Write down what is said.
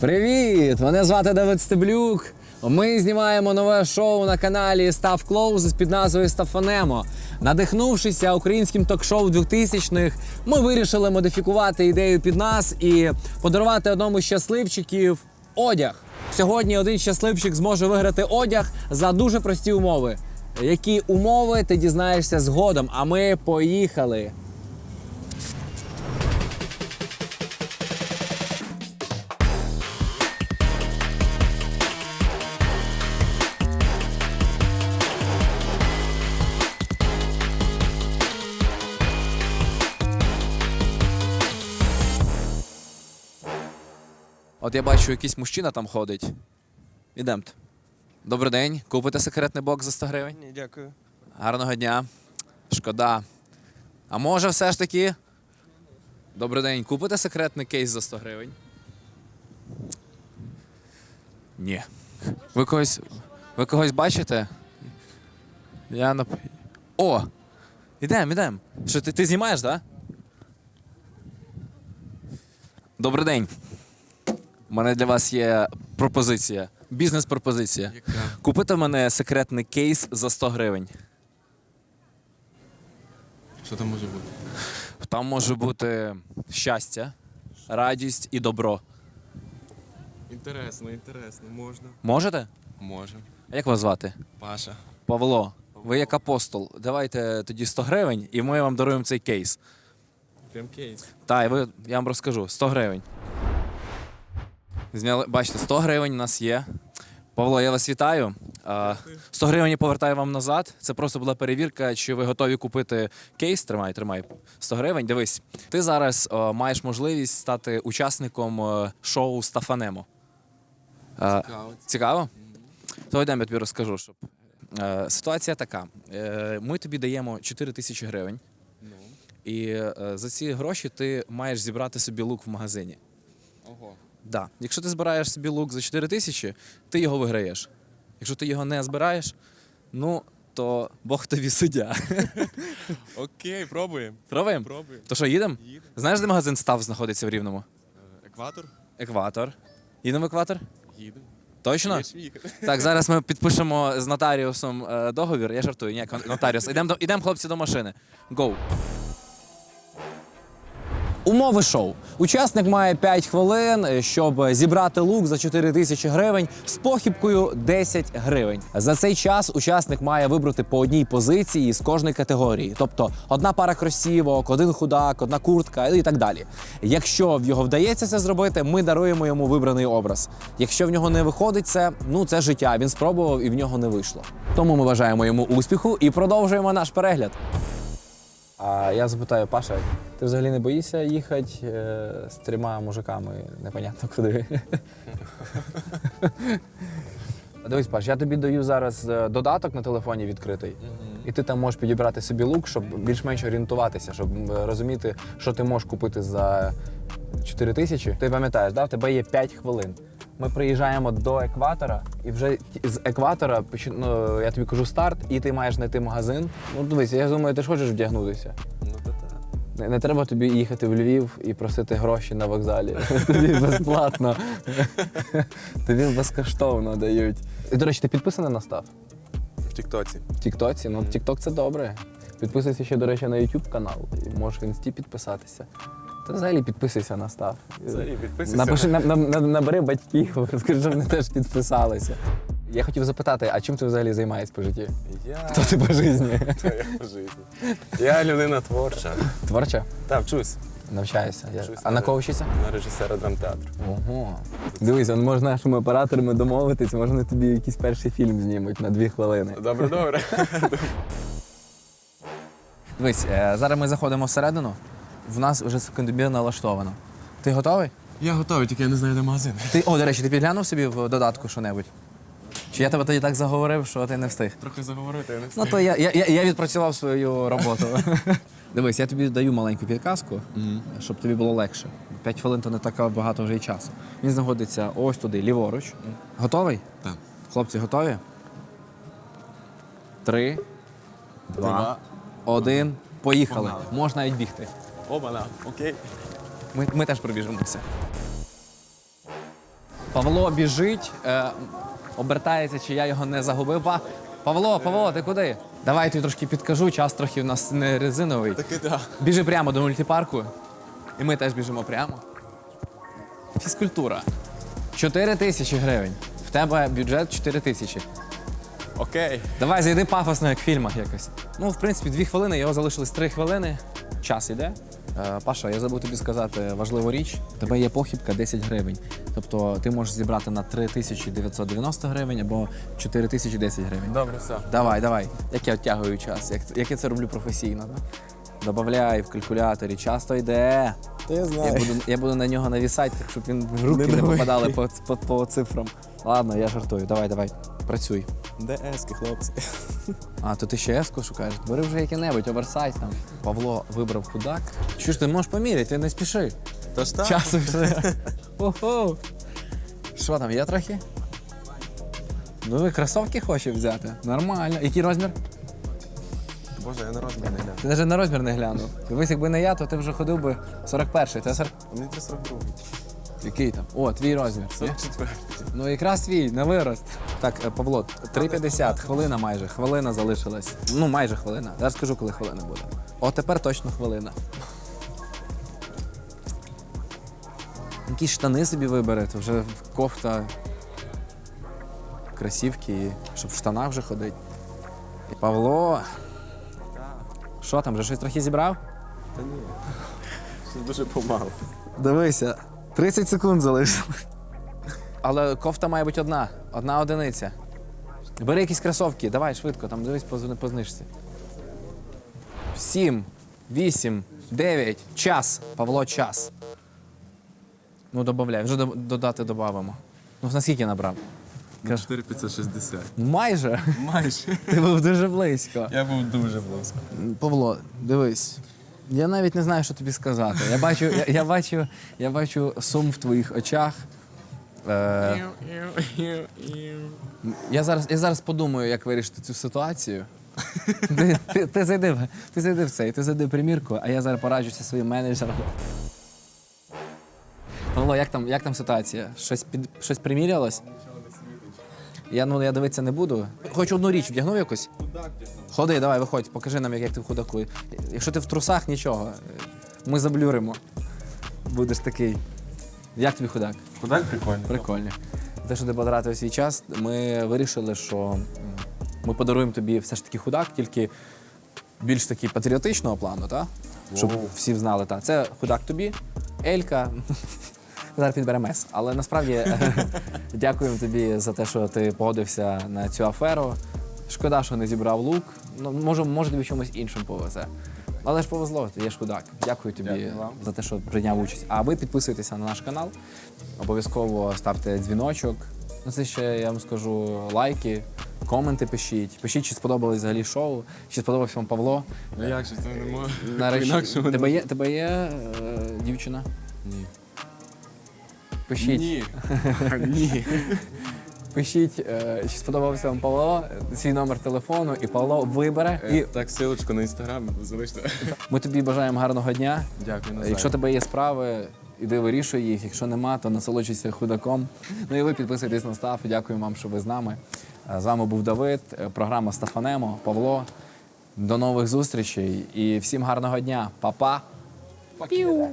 Привіт! Мене звати Давид Стеблюк. Ми знімаємо нове шоу на каналі Став Close під назвою Стафанемо. Надихнувшися українським ток-шоу 2000-х, ми вирішили модифікувати ідею під нас і подарувати одному з щасливчиків одяг. Сьогодні один щасливчик зможе виграти одяг за дуже прості умови. Які умови ти дізнаєшся згодом? А ми поїхали. От я бачу, якийсь мужчина там ходить. Ідемте. Добрий день. Купите секретний бокс за 100 гривень? Ні, дякую. Гарного дня. Шкода. А може все ж таки. Добрий день. Купите секретний кейс за 100 гривень? Ні. Ви когось. Ви когось бачите? Я нап... О! Ідем, ідем. Що ти, ти знімаєш, так? Да? Добрий день. У мене для вас є пропозиція. Бізнес-пропозиція. Яка? Купите в мене секретний кейс за 100 гривень. Що там може бути? Там може бути щастя, радість і добро. Інтересно, інтересно, можна. Можете? Можемо. А як вас звати? Паша. Павло. Ви як апостол. Давайте тоді 100 гривень, і ми вам даруємо цей кейс. Прям кейс. Та, і ви, я вам розкажу. 100 гривень. Зняли, бачите, 100 гривень у нас є. Павло, я вас вітаю. А, 100 гривень я повертаю вам назад. Це просто була перевірка, чи ви готові купити кейс. Тримай, тримай. 100 гривень. Дивись, ти зараз о, маєш можливість стати учасником е, шоу Стафанемо. Е, Цікаво. Цікаво? То йдемо, я тобі розкажу. Щоб... Е, ситуація така: е, ми тобі даємо 4 тисячі гривень, Ну. і е, за ці гроші ти маєш зібрати собі лук в магазині. Да. Якщо ти збираєш собі лук за 4 тисячі, ти його виграєш. Якщо ти його не збираєш, ну то Бог тобі суддя. Окей, пробуємо. Пробуємо? Пробуємо. То що, їдемо? Їдемо. Знаєш, де магазин став знаходиться в Рівному? Е, Екватор? Екватор. Їдемо в екватор? Їдемо. Точно? Їхати. Так, зараз ми підпишемо з нотаріусом е, договір. Я жартую, ні, кон- нотаріус. Ідемо, до- ідемо, хлопці, до машини. Гоу. Умови шоу. Учасник має 5 хвилин, е, щоб зібрати лук за 4 тисячі гривень з похибкою 10 гривень. За цей час учасник має вибрати по одній позиції з кожної категорії, тобто одна пара кросівок, один худак, одна куртка і так далі. Якщо в його вдається це зробити, ми даруємо йому вибраний образ. Якщо в нього не виходить це, ну це життя. Він спробував і в нього не вийшло. Тому ми бажаємо йому успіху і продовжуємо наш перегляд. А я запитаю, Паша, ти взагалі не боїшся їхати е, з трьома мужиками, непонятно куди? Дивись, Паш, я тобі даю зараз е, додаток на телефоні відкритий, і ти там можеш підібрати собі лук, щоб більш-менш орієнтуватися, щоб е, розуміти, що ти можеш купити за 4 тисячі. Ти пам'ятаєш, да? в тебе є 5 хвилин. Ми приїжджаємо до екватора, і вже з екватора ну, я тобі кажу старт, і ти маєш знайти магазин. Ну дивись, я думаю, ти ж хочеш вдягнутися. Ну то так. Не, не треба тобі їхати в Львів і просити гроші на вокзалі. Тобі безплатно. Тобі безкоштовно дають. І, до речі, ти підписаний на став? В Тіктоці. В Тіктоці? Ну, Тікток це добре. Підписуйся ще, до речі, на YouTube канал. Можеш в інсті підписатися. Та взагалі підписуйся на став. Взагалі, підписуйся. Напиши, на, на, на- набери батьків, скажи, щоб вони теж підписалися. Я хотів запитати, а чим ти взагалі займаєшся по житті? Я... Хто ти по житті? Хто я по житті? Я людина творча. Творча? Так, вчусь. Навчаюся. Я- Вчусь А на кого вчишся? На режисера драмтеатру. Ого. Дивись, он можна нашими операторами домовитись, можна тобі якийсь перший фільм знімуть на дві хвилини. Добре, добре. Дивись, е, зараз ми заходимо всередину. В нас вже секундомір налаштовано. Ти готовий? Я готовий, тільки я не знаю, де магазин. Ти, о, до речі, ти підглянув собі в додатку що-небудь? Чи я тебе тоді так заговорив, що ти не встиг? Трохи заговорити, я не Ну то я, я, я, я відпрацював свою роботу. Дивись, я тобі даю маленьку підказку, щоб тобі було легше. П'ять хвилин то не так багато вже й часу. Він знаходиться ось туди, ліворуч. Готовий? Так. Хлопці, готові? Три, два, Два. один. Поїхали. Погнали. Можна навіть бігти. Оба, на, окей. Ми, ми теж пробіжимося. Павло біжить, е, обертається, чи я його не загубив. Па- Павло, Павло, ти куди? Давай я тобі трошки підкажу, час трохи в нас не резиновий. Таки да. Біжи прямо до мультипарку. І ми теж біжимо прямо. Фізкультура. 4 тисячі гривень. В тебе бюджет 4 тисячі. Окей. Давай зайди пафосно, як в фільмах якось. Ну, в принципі, дві хвилини, його залишилось три хвилини. Час іде. Е, Паша, я забув тобі сказати важливу річ. У тебе є похибка 10 гривень. Тобто ти можеш зібрати на 3990 гривень або 4010 гривень. Добре, все. Давай, давай. Як я оттягую час, як, як я це роблю професійно. Да? Добавляй в калькуляторі, час то йде. Та я Я буду, я буду на нього навісати, щоб він руки не, давай. попадали по, по, по цифрам. Ладно, я жартую. Давай, давай. Працюй. Ески, хлопці? А, то ти ще еску шукаєш? Бери вже яке-небудь, оверсайз там. Павло вибрав худак. Що ж ти можеш поміряти, ти не спіши. Та ж так. Часу все. Ого. Що там, є трохи? Ну, ви кросовки хочеш взяти? Нормально. Який розмір? Боже, я на розмір не гляну. Ти навіть на розмір не глянув. Дивись, якби не я, то ти вже ходив би 41-й. Це 40... А мені 342. Який там? О, твій розмір. Є? 44. Ну якраз твій, на вирост. Так, е, Павло, 3,50, хвилина майже, хвилина залишилась. Ну, майже хвилина. Зараз скажу, коли хвилина буде. О, тепер точно хвилина. Якісь штани собі вибере, то вже кофта, кросівки, і щоб в штанах вже ходить. Павло. Що там, вже щось трохи зібрав? Та ні. Щось дуже помало. Дивися, 30 секунд залишилось. Але кофта має бути одна, одна одиниця. Бери якісь кросовки, давай швидко, там дивись по, по знижці. Сім, вісім, дев'ять, час. Павло, час. Ну, додавай, вже додати додамо. Ну, наскільки набрав? Кажу. 4560. Майже. Майже. Ти був дуже близько. Я був дуже близько. Павло, дивись. Я навіть не знаю, що тобі сказати. Я бачу, я, я бачу, я бачу сум в твоїх очах. Е, я, зараз, я зараз подумаю, як вирішити цю ситуацію. Ти, ти, ти, зайди, в- ти зайди в цей, ти зайди в примірку, а я зараз пораджуся своїм менеджером. Павло, як там, як там ситуація? Щось, під, щось примірялось? Я, ну, я дивитися не буду. Хоч одну річ вдягнув якось? Ходи, давай, виходь, покажи нам, як, ти в худаку. Якщо ти в трусах, нічого. Ми заблюримо. Будеш такий. Як тобі худак? Кудак прикольно. Прикольно. За те, що ти потратив свій час, ми вирішили, що ми подаруємо тобі все ж таки худак, тільки більш таки патріотичного плану, так? Щоб всі знали, так. Це худак тобі, Елька. Зараз підберемо С. Але насправді дякуємо тобі за те, що ти погодився на цю аферу. Шкода, що не зібрав лук. Ну, може, може тобі чомусь іншим повезе. Але ж повезло, ти є ж худак. Дякую тобі Дякую вам. за те, що прийняв участь. А ви підписуйтеся на наш канал. Обов'язково ставте дзвіночок. Ну, це ще я вам скажу лайки, коменти пишіть. Пишіть, чи сподобалось взагалі шоу, чи сподобався вам Павло. Ну як же, це не можу. Нарешті тебе є, тебе є е, дівчина? Ні. Пишіть. Ні. Ні. Пишіть, е, чи сподобався вам Павло, свій номер телефону, і Павло вибере. І І так, силочку на інстаграм залиште. ми тобі бажаємо гарного дня. Дякую, на Якщо тебе є справи, іди вирішуй їх. Якщо нема, то насолоджуйся худаком. Ну і ви підписуйтесь на став. Дякую вам, що ви з нами. Е, З вами був Давид, е, програма Стафанемо, Павло. До нових зустрічей і всім гарного дня. Па-па. Піу.